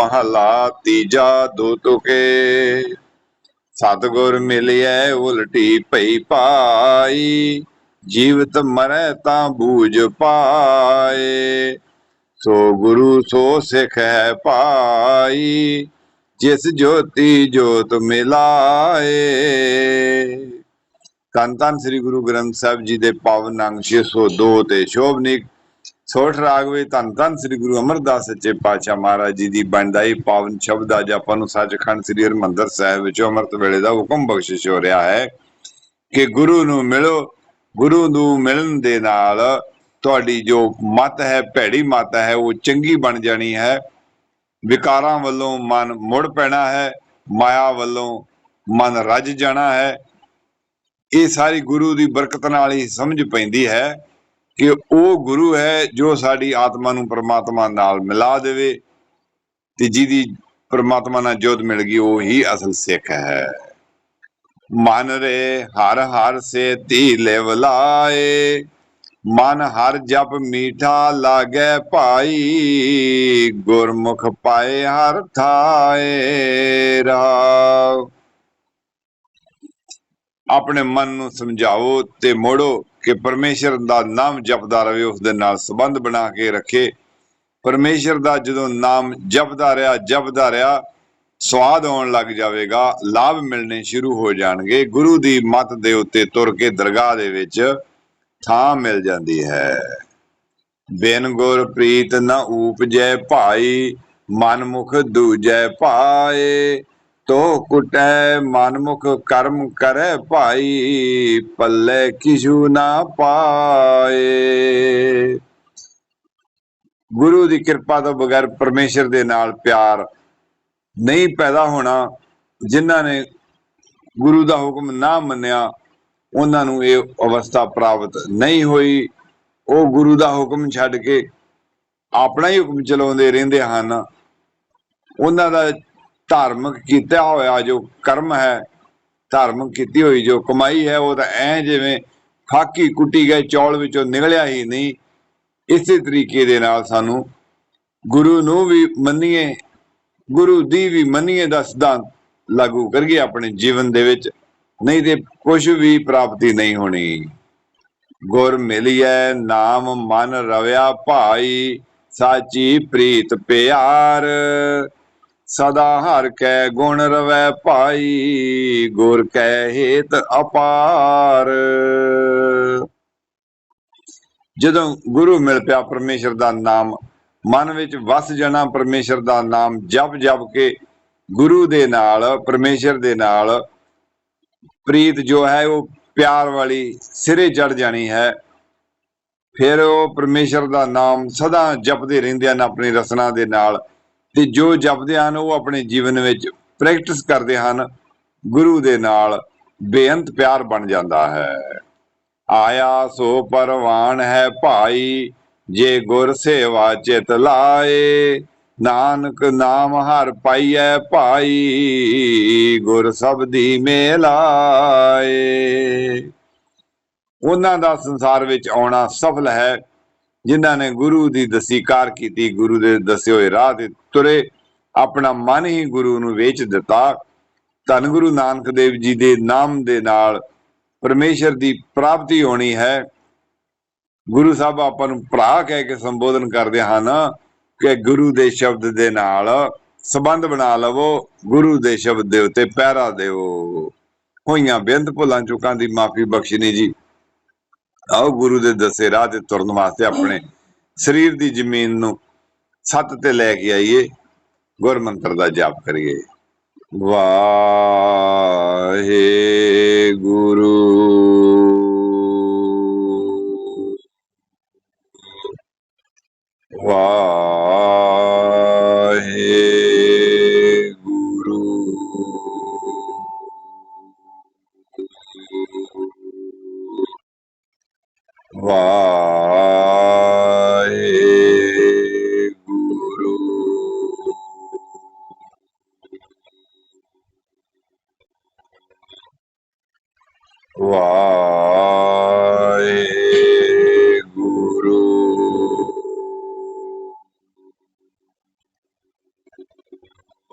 ਮਹਲਾ ਤੀਜਾ ਦੋ ਤੁਕੇ ਸਤਗੁਰ ਮਿਲਿਐ ਉਲਟੀ ਪਈ ਪਾਈ ਜੀਵਤ ਮਰੈ ਤਾਂ ਬੂਝ ਪਾਏ। ਸੋ ਗੁਰੂ ਸੋ ਸਿੱਖ ਹੈ ਪਾਈ ਜਿਸ ਜੋਤੀ ਜੋਤ ਮਿਲਾਏ। ਧੰਨ ਧੰਨ ਸ੍ਰੀ ਗੁਰੂ ਗ੍ਰੰਥ ਸਾਹਿਬ ਜੀ ਦੇ ਪਾਵਨ ਅੰਗ 602 ਤੇ ਸ਼ੋਭਨੀਕ ਸੋਠ ਰਾਗ ਵਿੱਚ ਧੰਨ ਧੰਨ ਸ੍ਰੀ ਗੁਰੂ ਅਮਰਦਾਸ ਸੱਚੇ ਪਾਤਸ਼ਾਹ ਮਹਾਰਾਜ ਜੀ ਦੀ ਬਣਦਾਈ ਪਾਵਨ ਸ਼ਬਦ ਅੱਜ ਆਪਾਂ ਨੂੰ ਸੱਚਖੰਡ ਸ੍ਰੀ ਹਰਿਮੰਦਰ ਸਾਹਿਬ ਵਿੱਚ ਅੰਮ੍ਰਿਤ ਵੇਲੇ ਦਾ ਹੁਕਮ ਬਖਸ਼ਿਸ਼ ਹੋ ਰਿਹਾ ਹੈ ਕਿ ਗੁਰੂ ਨੂੰ ਮਿਲੋ, ਗੁਰੂ ਨੂੰ ਮਿਲਣ ਦੇ ਨਾਲ ਤੁਹਾਡੀ ਜੋ ਮਤ ਹੈ, ਭੈੜੀ ਮਤ ਹੈ, ਉਹ ਚੰਗੀ ਬਣ ਜਾਣੀ ਹੈ। ਵਿਕਾਰਾਂ ਵੱਲੋਂ ਮਨ ਮੁੜ ਪੈਣਾ ਹੈ, ਮਾਇਆ ਵੱਲੋਂ ਮਨ ਰੱਜ ਜਾਣਾ ਹੈ। ਇਹ ਸਾਰੀ ਗੁਰੂ ਦੀ ਬਰਕਤ ਨਾਲ ਹੀ ਸਮਝ ਪੈਂਦੀ ਹੈ। ਕਿ ਉਹ ਗੁਰੂ ਹੈ ਜੋ ਸਾਡੀ ਆਤਮਾ ਨੂੰ ਪ੍ਰਮਾਤਮਾ ਨਾਲ ਮਿਲਾ ਦੇਵੇ ਤੇ ਜਿਹਦੀ ਪ੍ਰਮਾਤਮਾ ਨਾਲ ਜੋਤ ਮਿਲ ਗਈ, ਉਹ ਹੀ ਅਸਲ ਸਿੱਖ ਹੈ। ਮਨ ਰੇ ਹਰ ਹਰ ਸੇ ਧੀਲੇ ਵਲਾਏ, ਮਨ ਹਰ ਜਪ ਮੀਠਾ ਲਾਗੇ ਭਾਈ, ਗੁਰਮੁਖ ਪਾਏ ਹਰ ਥਾਏ ਰਾਵ। ਆਪਣੇ ਮਨ ਨੂੰ ਸਮਝਾਓ ਤੇ ਮੋੜੋ। ਕਿ ਪਰਮੇਸ਼ਰ ਦਾ ਨਾਮ ਜਪਦਾ ਰਹੇ ਉਸ ਦੇ ਨਾਲ ਸੰਬੰਧ ਬਣਾ ਕੇ ਰੱਖੇ। ਪਰਮੇਸ਼ਰ ਦਾ ਜਦੋਂ ਨਾਮ ਜਪਦਾ ਰਿਹਾ ਜਪਦਾ ਰਿਹਾ, ਸਵਾਦ ਆਉਣ ਲੱਗ ਜਾਵੇਗਾ, ਲਾਭ ਮਿਲਣੇ ਸ਼ੁਰੂ ਹੋ ਜਾਣਗੇ। ਗੁਰੂ ਦੀ ਮੱਤ ਦੇ ਉੱਤੇ ਤੁਰ ਕੇ ਦਰਗਾਹ ਦੇ ਵਿੱਚ ਥਾਂ ਮਿਲ ਜਾਂਦੀ ਹੈ। ਬਿਨ ਗੁਰ ਪ੍ਰੀਤ ਨ ਊਪਜੈ ਭਾਈ ਮਨਮੁਖ ਦੂਜੈ ਪਾਏ ਤੋ ਕੁਟੈ ਮਨਮੁਖ ਕਰਮ ਕਰੈ, ਭਾਈ ਪੱਲੇ ਕਿਛੂ ਨਾ ਪਾਏ। ਗੁਰੂ ਦੀ ਕਿਰਪਾ ਤੋਂ ਬਗੈਰ ਪਰਮੇਸ਼ਰ ਦੇ ਨਾਲ ਪਿਆਰ ਨਹੀਂ ਪੈਦਾ ਹੋਣਾ, ਜਿਨ੍ਹਾਂ ਨੇ ਗੁਰੂ ਦਾ ਹੁਕਮ ਨਾ ਮੰਨਿਆ, ਉਹਨਾਂ ਨੂੰ ਇਹ ਅਵਸਥਾ ਪ੍ਰਾਪਤ ਨਹੀਂ ਹੋਈ। ਉਹ ਗੁਰੂ ਦਾ ਹੁਕਮ ਛੱਡ ਕੇ ਆਪਣਾ ਹੀ ਹੁਕਮ ਚਲਾਉਂਦੇ ਰਹਿੰਦੇ ਹਨ। ਉਹਨਾਂ ਦਾ ਧਾਰਮਿਕ ਕੀਤਾ ਹੋਇਆ ਜੋ ਕਰਮ ਹੈ, ਧਾਰਮਿਕ ਕੀਤੀ ਹੋਈ ਜੋ ਕਮਾਈ ਹੈ, ਉਹ ਤਾਂ ਐ ਜਿਵੇਂ ਖਾਕੀ ਕੁੱਟੀ ਗਏ, ਚੌਲ ਵਿੱਚੋਂ ਨਿਕਲਿਆ ਹੀ ਨਹੀਂ। ਇਸੇ ਤਰੀਕੇ ਦੇ ਨਾਲ ਸਾਨੂੰ ਗੁਰੂ ਨੂੰ ਵੀ ਮੰਨੀਏ, ਗੁਰੂ ਦੀ ਵੀ ਮੰਨੀਏ ਦਾ ਸਿਧਾਂਤ ਲਾਗੂ ਕਰੀਏ ਆਪਣੇ ਜੀਵਨ ਦੇ ਵਿੱਚ, ਨਹੀਂ ਤੇ ਕੁਝ ਵੀ ਪ੍ਰਾਪਤੀ ਨਹੀਂ ਹੋਣੀ। ਗੁਰ ਮਿਲਿਐ, ਨਾਮ ਮਨ ਰਵਿਆ ਭਾਈ, ਸਾਚੀ ਪ੍ਰੀਤ ਪਿਆਰ। ਸਦਾ ਹਰ ਕੈ ਗੁਣ ਰਵੈ ਭਾਈ, ਗੁਰ ਕੈ ਹੇਤ ਅਪਾਰ। ਜਦੋਂ ਗੁਰੂ ਮਿਲ ਪਿਆ ਪਰਮੇਸ਼ਰ ਦਾ ਨਾਮ, ਮਨ ਵਿੱਚ ਵਸ ਜਾਣਾ ਪਰਮੇਸ਼ਰ ਦਾ ਨਾਮ, ਜਪ ਜਪ ਕੇ ਗੁਰੂ ਦੇ ਨਾਲ, ਪਰਮੇਸ਼ਰ ਦੇ ਨਾਲ, ਪ੍ਰੀਤ ਜੋ ਹੈ ਉਹ ਪਿਆਰ ਵਾਲੀ ਸਿਰੇ ਚੜ ਜਾਣੀ ਹੈ। ਫਿਰ ਉਹ ਪਰਮੇਸ਼ਰ ਦਾ ਨਾਮ ਸਦਾ ਜਪਦੇ ਰਹਿੰਦੇ ਹਨ ਆਪਣੀ ਰਸਨਾ ਦੇ ਨਾਲ। ਤੇ ਜੋ ਜਪਦੇ ਹਨ, ਉਹ ਆਪਣੇ ਜੀਵਨ ਵਿੱਚ ਪ੍ਰੈਕਟਿਸ ਕਰਦੇ ਹਨ। ਗੁਰੂ ਦੇ ਨਾਲ ਬੇਅੰਤ ਪਿਆਰ ਬਣ ਜਾਂਦਾ ਹੈ। ਆਇਆ ਸੋ ਪਰਵਾਨ ਹੈ ਭਾਈ, ਜੇ ਗੁਰ ਸੇਵਾ ਚਿਤ ਲਾਏ, ਨਾਨਕ ਨਾਮ ਹਰ ਪਾਈਐ ਭਾਈ, ਗੁਰ ਸਬਦੀ ਮੇਲਾਏ ਉਹਨਾਂ ਦਾ ਸੰਸਾਰ ਵਿੱਚ ਆਉਣਾ ਸਫਲ ਹੈ। ਜਿਨ੍ਹਾਂ ਨੇ ਗੁਰੂ ਦੀ ਦਸੀਕਾਰ ਕੀਤੀ, ਗੁਰੂ ਦੇ ਦੱਸੇ ਹੋਏ ਰਾਹ ਤੇ ਤੁਰੇ, ਆਪਣਾ ਮਨ ਹੀ ਗੁਰੂ ਨੂੰ ਵੇਚ ਦਿੱਤਾ। ਧੰਨ ਗੁਰੂ ਨਾਨਕ ਦੇਵ ਜੀ ਦੇ ਨਾਮ ਦੇ ਨਾਲ ਪਰਮੇਸ਼ਰ ਦੀ ਪ੍ਰਾਪਤੀ ਹੋਣੀ ਹੈ। ਗੁਰੂ ਸਾਹਿਬ ਆਪਾਂ ਨੂੰ ਭਰਾ ਕਹਿ ਕੇ ਸੰਬੋਧਨ ਕਰਦੇ ਹਨ ਕਿ ਗੁਰੂ ਦੇ ਸ਼ਬਦ ਦੇ ਨਾਲ ਸਬੰਧ ਬਣਾ ਲਵੋ, ਗੁਰੂ ਦੇ ਸ਼ਬਦ ਦੇ ਉੱਤੇ ਪਹਿਰਾ ਦਿਓ। ਹੋਈਆਂ ਬੇਅੰਤ ਭੁੱਲਾਂ, ਚੁੱਕਾਂ ਦੀ ਮਾਫੀ ਬਖਸ਼ਣੀ ਜੀ। ਆਓ ਗੁਰੂ ਦੇ ਦੱਸੇ ਰਾਹ ਤੇ ਤੁਰਨ ਵਾਸਤੇ ਆਪਣੇ ਸਰੀਰ ਦੀ ਜ਼ਮੀਨ ਨੂੰ ਸੱਤ ਤੇ ਲੈ ਕੇ ਆਈਏ ਗੁਰ ਮੰਤਰ ਦਾ ਜਾਪ ਕਰੀਏ। ਵਾਹਿਗੁਰੂ। ਵਾਹ ਵਾਹਿਗੁਰੂ